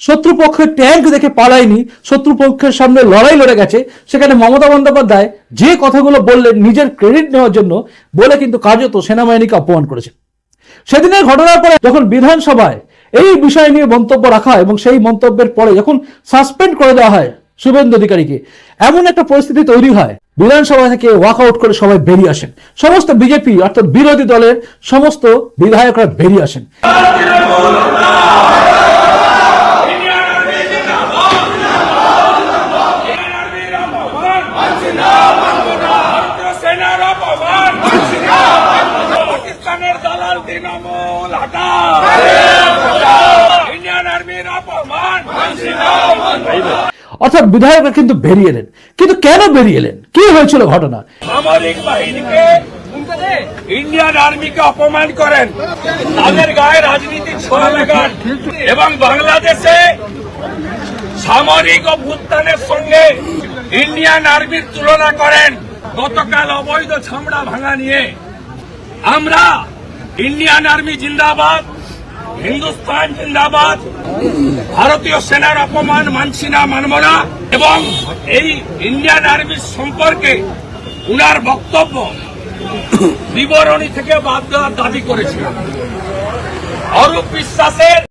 শত্রুপক্ষের ট্যাঙ্ক দেখে পালায়নি, শত্রুপক্ষের সামনে লড়াই লড়ে গেছে, সেখানে মমতা বন্দ্যোপাধ্যায় যে কথাগুলো বললেন নিজের ক্রেডিট নেওয়ার জন্য, বলে কিন্তু কার্যত সেনাবাহিনীকে অপমান করেছে। সেদিনের ঘটনার পরে যখন বিধানসভায় এই বিষয় নিয়ে মন্তব্য রাখা হয় এবং সেই মন্তব্যের পরে যখন সাসপেন্ড করে দেওয়া হয় শুভেন্দু অধিকারীকে, এমন একটা পরিস্থিতি তৈরি হয়, বিধানসভা থেকে ওয়াক আউট করে সবাই বেরিয়ে আসেন। সমস্ত বিজেপি অর্থাৎ বিরোধী দলের সমস্ত বিধায়করা বেরিয়ে আসেন সেনার অপমান পাকিস্তানের দালাল তৃণমূল ইন্ডিয়ান আর্মির অপমান। অর্থাৎ বিধায়করা কিন্তু বেরিয়ে এলেন। কিন্তু কেন বেরিয়ে এলেন? কি হয়েছিল ঘটনা? সামরিক বাহিনীকে ইন্ডিয়ান আর্মিকে অপমান করেন। তাদের গায়ে রাজনীতির ছোঁয়া লাগান। এবং বাংলাদেশে সামরিক অভ্যুত্থানের সঙ্গে ইন্ডিয়ান আর্মির তুলনা করেন। গতকাল অবৈধ ছামড়া ভাঙা নিয়ে। আমরা ইন্ডিয়ান আর্মি জিন্দাবাদ হিন্দুস্তান জিন্দাবাদ ভারতীয় সেনার অপমান মানছি না মানব না এবং এই ইন্ডিয়ান আর্মির সম্পর্কে উনার বক্তব্য বিবরণী থেকে বাদ দেওয়ার দাবি করেছিল অরূপ বিশ্বাসের